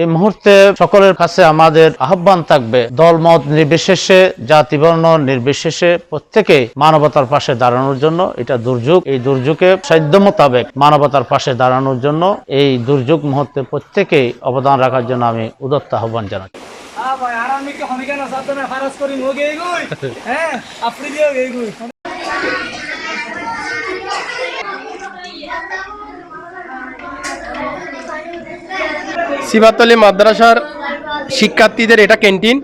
এই মুহূর্তে সকলের কাছে আমাদের আহ্বান থাকবে, দলমত নির্বিশেষে, জাতিবর্ণ নির্বিশেষে প্রত্যেকে মানবতার পাশে দাঁড়ানোর জন্য। এটা দুর্যোগ, এই দুর্যোগে সাধ্য মোতাবেক মানবতার পাশে দাঁড়ানোর জন্য এই দুর্যোগ মুহূর্তে প্রত্যেকেই অবদান রাখার জন্য আমি উদত্ত আহ্বান জানাচ্ছি me paras সিবাতলি মাদ্রাসার শিক্ষার্থীদের এটা ক্যান্টিন।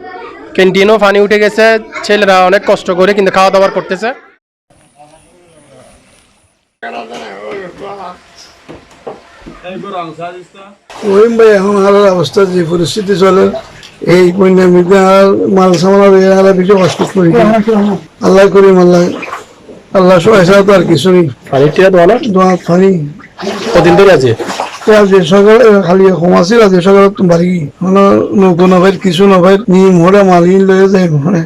ক্যান্টিনও পানি উঠে গেছে ছেলেরা অনেক কষ্ট করে কিন্তু খাওয়া দাওয়া করতেছে। রহিম ভাই এখন আর অবস্থা যে পরিস্থিতি চলে এই আর মাল সামাল কষ্ট করি আল্লাহ করিম আল্লাহ আল্লাহ ছাড়া তো আর কিছু নেই। পানি টিয়া দেওয়া দোয়া ফানি কদিন ধরে আছে? যে সকাল খালি বাড়ি নৌকো নভাই কিছু নভাই নিয়ে মোড়া মাল লয়ে যায় মানে।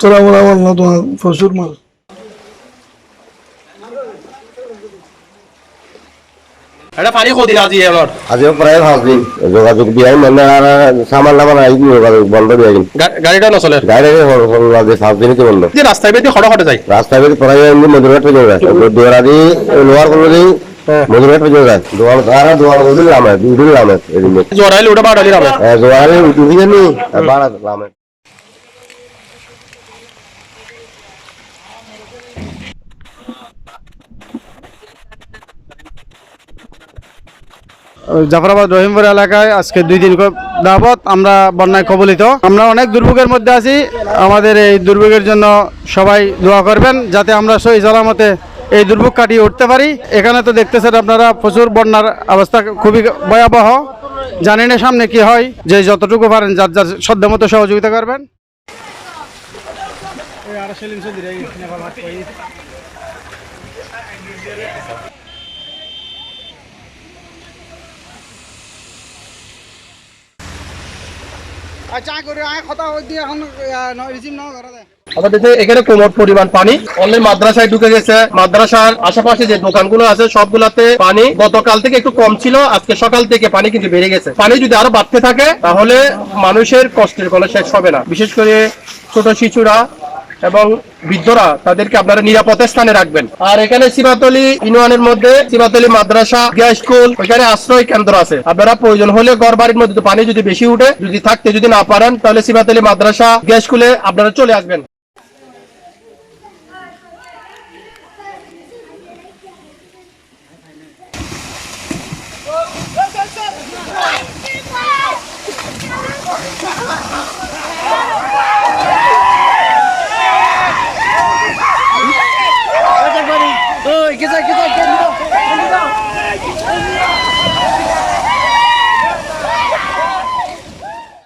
তোরা মোড়া মাল না তোমার প্রচুর আজি আজিও প্রায় যোগাযোগ মানে আর সামান নামান আই যোগাযোগ বন্ধ দিয়ে গেল। গাড়িটা নচলে? গাড়ি লাগে সাত দিনই বন্ধ। রাস্তায় বেদি খড় খড়ে যায়। রাস্তা বের প্রায় এমনি মধুরঘাট পর্যন্ত যায় দুয়ারি লোয়ার করল জাফরাবাদ রহিমপুর এলাকায় আজকে দুই দিন দাবত আমরা বন্যায় কবলিত। আমরা অনেক দুর্ভোগের মধ্যে আছি। আমাদের এই দুর্ভোগের জন্য সবাই দোয়া করবেন যাতে আমরা সই সালামতে এই দুর্ভোগ কাটিয়ে উঠতে পারি। এখানে তো দেখতেছেন আপনারা প্রচুর বন্যার অবস্থা, খুবই ভয়াবহ। জানি না সামনে কি হয়, যে যতটুকু পারেন যার যার সদ্য মতো সহযোগিতা করবেন। আচ্ছা করে আয়, কথা দিয়ে এখন রিসিভ না করা আমাদের এখানে কোমর পরিমাণ পানি, অনলাইন মাদ্রাসায় ঢুকে গেছে। মাদ্রাসার আশেপাশে যে দোকানগুলো আছে, সবগুলাতে পানি গতকাল থেকে একটু কম ছিল, আজকে সকাল থেকে পানি কিন্তু বেড়ে গেছে। পানি যদি আরও বাড়তে থাকে, তাহলে মানুষের কষ্টের কোনো শেষ হবে না। বিশেষ করে ছোট শিশুরা এবং বৃদ্ধরা, তাদেরকে আপনারা নিরাপদ স্থানে রাখবেন। আর এখানে সিবাতলি ইউনিয়নের মধ্যে সিবাতলি মাদ্রাসা গ্যাস স্কুল, ওইখানে আশ্রয় কেন্দ্র আছে। আপনারা প্রয়োজন হলে ঘর বাড়ির মধ্যে পানি যদি বেশি উঠে, যদি থাকতে যদি না পারেন, তাহলে সিবাতলি মাদ্রাসা গ্যাস স্কুলে আপনারা চলে আসবেন।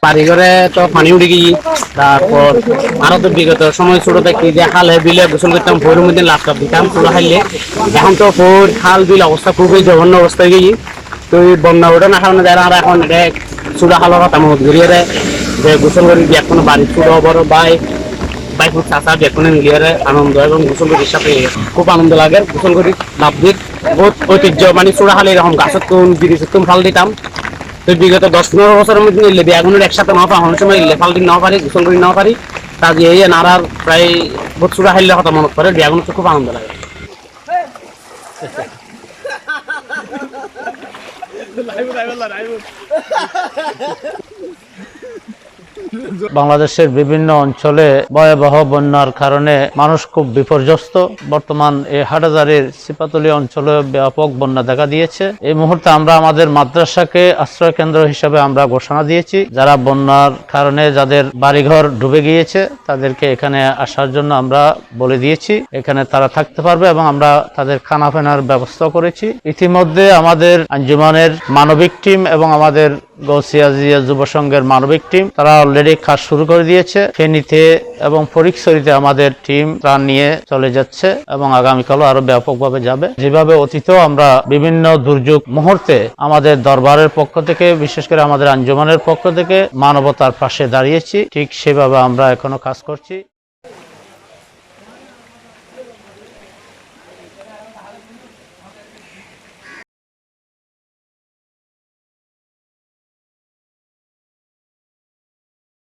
বাড়িঘরে তো পানি উঠে গিয়ে তারপর আরও তো বিগত সময় ছোট থেকে দেখালে, বিলে গোসল করতাম ভোরের মধ্যে ল্যাপটপ দিতাম চুলো খাইলে এখন তো ভোর খাল, বিল অবস্থা খুবই জঘন্য অবস্থায় গিয়ে তো এই বন্যা ওঠে না কারণে যারা এখন চুলা খালো কথা মত ঘুরিয়ে দেয় যে গোসল করি যে কোনো বাড়ির ছোট বড় বাই। বাই খুব চাচা যে কোনো মিলিয়ে আনন্দ এবং গোসল করি সাথে খুব আনন্দ লাগে। গোসল করি বহুত ঐতিহ্য মানে চূড়া খালি এরকম গাছের তুম ব্রিজের তুম ফাল দিতাম তো বিগত দশ পনেরো বছরের মধ্যে নিলে বেগুনের একসাথে না পাওয়া সময় ইলে ফালদিন নাও পারি গোসল করি নাও পারি তা যে এই নারার প্রায় বছরা হাইলে কথা মনত পড়ে বেগুন তো খুব আনন্দ লাগে। বাংলাদেশের বিভিন্ন অঞ্চলে ভয়াবহ বন্যার কারণে মানুষ খুব বিপর্যস্ত। বর্তমান এই হাটাজারির সিপাতলি অঞ্চলে ব্যাপক বন্যা দেখা দিয়েছে। এই মুহূর্তে আমরা আমাদের মাদ্রাসাকে আশ্রয় কেন্দ্র হিসেবে আমরা ঘোষণা দিয়েছি। যারা বন্যার কারণে যাদের বাড়িঘর ডুবে গিয়েছে, তাদেরকে এখানে আসার জন্য আমরা বলে দিয়েছি। এখানে তারা থাকতে পারবে এবং আমরা তাদের খানা ফেনার ব্যবস্থা করেছি। ইতিমধ্যে আমাদের আঞ্জুমানের মানবিক টিম এবং আমাদের গৌসিয়া জিয়া যুব সংঘের মানবিক টিম তারা অলরেডি কাজ শুরু করে দিয়েছে। ফেনীতে এবং ফরিকছড়িতে আমাদের টিম ত্রাণ নিয়ে চলে যাচ্ছে এবং আগামীকালও আরও ব্যাপকভাবে যাবে। যেভাবে অতীতেও আমরা বিভিন্ন দুর্যোগ মুহূর্তে আমাদের দরবারের পক্ষ থেকে, বিশেষ করে আমাদের আঞ্জুমানের পক্ষ থেকে মানবতার পাশে দাঁড়িয়েছি, ঠিক সেভাবে আমরা এখনও কাজ করছি।